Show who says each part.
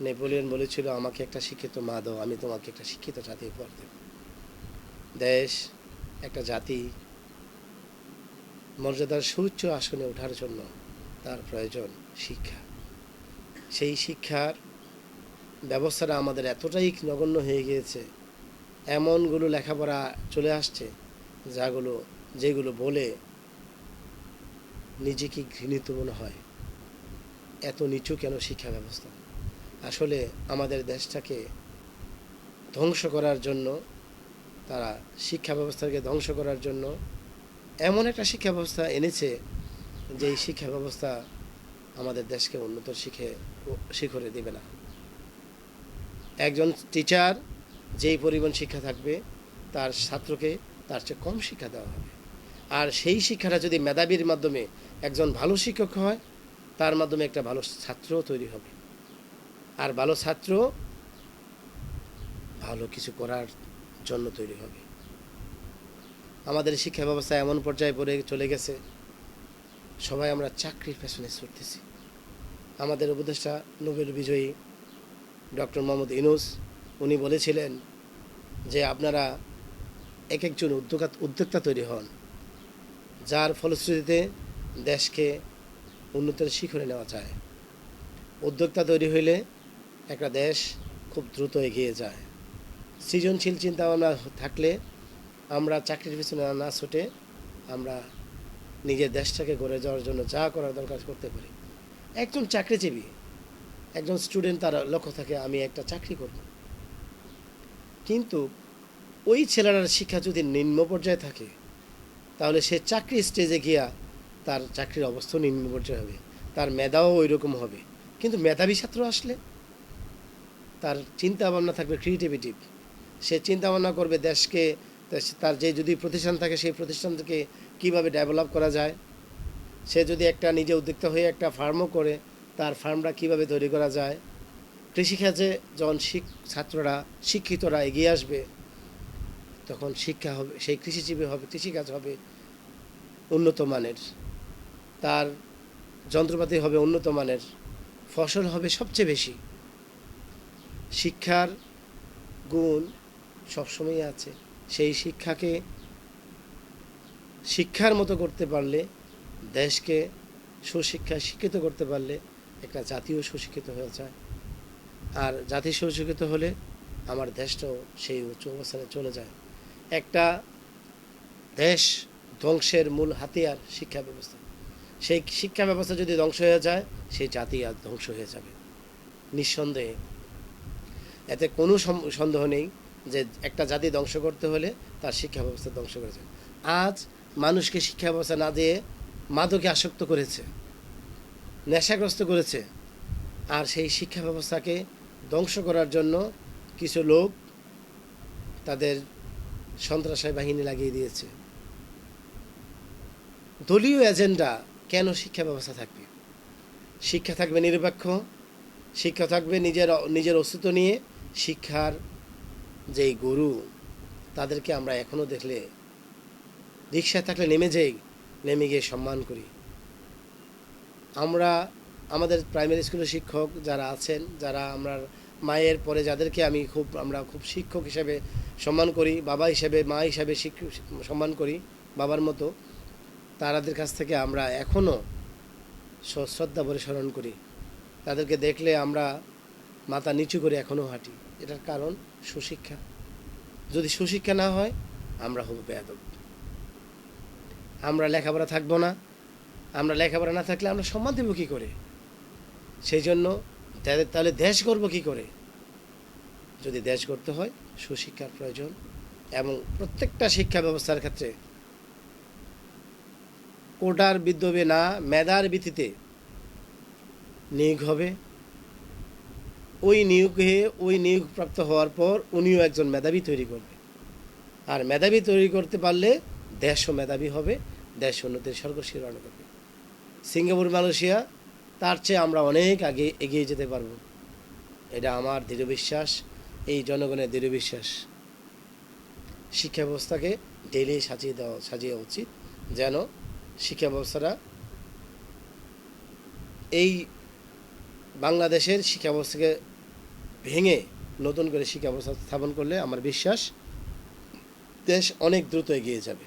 Speaker 1: Napoleon বলেছিল, আমাকে একটা শিক্ষিত মা দাও, আমি তোমাকে একটা শিক্ষিত জাতি উপহার দেব। দেশ, একটা জাতি মর্যাদার সুউচ্চ আসনে ওঠার জন্য তার প্রয়োজন শিক্ষা। সেই শিক্ষার ব্যবস্থাটা আমাদের এতটাই নগণ্য হয়ে গিয়েছে, এমনগুলো লেখাপড়া চলে আসছে, যাগুলো, যেগুলো বলে নিজেকে ঘৃণিত মনে হয়। এত নিচু কেন শিক্ষা ব্যবস্থা? আসলে আমাদের দেশটাকে ধ্বংস করার জন্য, তারা শিক্ষা ব্যবস্থাকে ধ্বংস করার জন্য এমন একটা শিক্ষা ব্যবস্থা এনেছে যে এই শিক্ষা ব্যবস্থা আমাদের দেশকে উন্নত শিখে, শিখরে দেবে না। একজন টিচার যেই পরিমাণ শিক্ষা থাকবে, তার ছাত্রকে তার চেয়ে কম শিক্ষা দেওয়া হবে। আর সেই শিক্ষাটা যদি মেধাবীর মাধ্যমে একজন ভালো শিক্ষক হয়, তার মাধ্যমে একটা ভালো ছাত্র তৈরি হবে। আর ভালো ছাত্র, ভালো কিছু করার জন্য তৈরি হবে। আমাদের শিক্ষা ব্যবস্থা এমন পর্যায়ে পড়ে, চলে গেছে। সবাই আমরা চাকরির পেছনে ছুটতেছি। আমাদের উপদেষ্টা নোবেল বিজয়ী ডক্টর মোহাম্মদ ইনুস উনি বলেছিলেন যে, আপনারা এক একজন উদ্যোগা উদ্যোক্তা তৈরি হন, যার ফলশ্রুতিতে দেশকে উন্নতির শিখরে নেওয়া যায়। উদ্যোক্তা তৈরি হইলে একটা দেশ খুব দ্রুত এগিয়ে যায়। সৃজনশীল চিন্তা ভাবনা থাকলে আমরা চাকরির পিছনে না ছুটে আমরা নিজের দেশটাকে গড়ে যাওয়ার জন্য যা করার দরকার করতে পারি। একজন চাকরিজীবী, একজন স্টুডেন্ট তার লক্ষ্য থাকে, আমি একটা চাকরি করব। কিন্তু ওই ছেলেটার শিক্ষা যদি নিম্ন পর্যায়ে থাকে, তাহলে সে চাকরি স্টেজে গিয়া তার চাকরির অবস্থা নিম্ন পর্যায়ে হবে। তার মেধাও ওই রকম হবে। কিন্তু মেধাবী ছাত্র আসলে তার চিন্তা ভাবনা থাকবে ক্রিয়েটিভিটি সে চিন্তা ভাবনা করবে দেশকে তার যে যদি প্রতিষ্ঠান থাকে, সেই প্রতিষ্ঠান থেকে কীভাবে ডেভেলপ করা যায়? সে যদি একটা নিজে উদ্যোক্তা হয়ে একটা ফার্মও করে, তার ফার্মটা কীভাবে তৈরি করা যায়? কৃষিকাজে যখন ছাত্ররা, শিক্ষিতরা এগিয়ে আসবে, তখন শিক্ষা হবে, সেই কৃষিজীবী হবে, কৃষিকাজ হবে উন্নত মানের। তার যন্ত্রপাতি হবে উন্নত মানের। ফসল হবে সবচেয়ে বেশি। শিক্ষার গুণ সবসময় আছে। সেই শিক্ষাকে শিক্ষার মতো করতে পারলে, দেশকে সুশিক্ষায় শিক্ষিত করতে পারলে একটা জাতীয় সুশিক্ষিত হয়ে যায়। আর জাতি সুশিক্ষিত হলে আমার দেশটাও সেই উচ্চ অবস্থানে চলে যায়। একটা দেশ ধ্বংসের মূল হাতিয়ার শিক্ষা ব্যবস্থা। সেই শিক্ষা ব্যবস্থা যদি ধ্বংস হয়ে যায়, সেই জাতি আর ধ্বংস হয়ে যাবে। নিঃসন্দেহে এতে কোনো সন্দেহ নেই যে একটা জাতি ধ্বংস করতে হলে তার শিক্ষা ব্যবস্থা ধ্বংস করেছে। আজ মানুষকে শিক্ষা ব্যবস্থা না দিয়ে মাদকে আসক্ত করেছে, নেশাগ্রস্ত করেছে, আর সেই শিক্ষা ব্যবস্থাকে ধ্বংস করার জন্য কিছু লোক তাদের সন্ত্রাসী বাহিনী লাগিয়ে দিয়েছে। দলীয় এজেন্ডা কেন শিক্ষা ব্যবস্থা থাকবে? শিক্ষা থাকবে নিরপেক্ষ, শিক্ষা থাকবে নিজের নিজের অস্তিত্ব নিয়ে শিক্ষার যেই গুরু, তাদেরকে আমরা এখনও দেখলে, রিক্সায় থাকলে নেমে যাই, নেমে গিয়ে সম্মান করি। আমরা, আমাদের প্রাইমারি স্কুলের শিক্ষক যারা আছেন, যারা আমরা মায়ের পরে যাদেরকে আমি খুব, আমরা খুব শিক্ষক হিসেবে সম্মান করি, বাবা হিসেবে, মা হিসেবে সম্মান করি, বাবার মতো, তারাদের কাছ থেকে আমরা এখনও শ্রদ্ধা ভরে স্মরণ করি। তাদেরকে দেখলে আমরা মাথা নিচু করে এখনও হাঁটি। এটার কারণ সুশিক্ষা। যদি সুশিক্ষা না হয়, আমরা হব বেয়াদব। আমরা লেখাপড়া থাকব না। আমরা লেখাপড়া না থাকলে আমরা সম্মান দেবো কী করে? সেই জন্য তাহলে দেশ গর্ব কী করে? যদি দেশ করতে হয়, সুশিক্ষার প্রয়োজন এবং প্রত্যেকটা শিক্ষা ব্যবস্থার ক্ষেত্রে কোটার বিদ্যবে না, মেধার ভিত্তিতে নিয়োগ হবে। ওই নিয়োগ নিয়োগে ওই নিয়োগপ্রাপ্ত হওয়ার পর উনিও একজন মেধাবী তৈরি করবে। আর মেধাবী তৈরি করতে পারলে দেশও মেধাবী হবে, দেশ উন্নতির স্বর্গশীল রওনা করবে সিঙ্গাপুর, মালয়েশিয়া, তার চেয়ে আমরা অনেক আগে এগিয়ে যেতে পারব। এটা আমার দৃঢ় বিশ্বাস, এই জনগণের দৃঢ় বিশ্বাস। শিক্ষা ব্যবস্থাকে ডেলি সাজিয়ে দেওয়া, সাজিয়ে উচিত, যেন শিক্ষা ব্যবস্থাটা এই বাংলাদেশের শিক্ষা ব্যবস্থাকে ভেঙে নতুন করে শিক্ষা ব্যবস্থা স্থাপন করলে আমার বিশ্বাস দেশ অনেক দ্রুত এগিয়ে যাবে।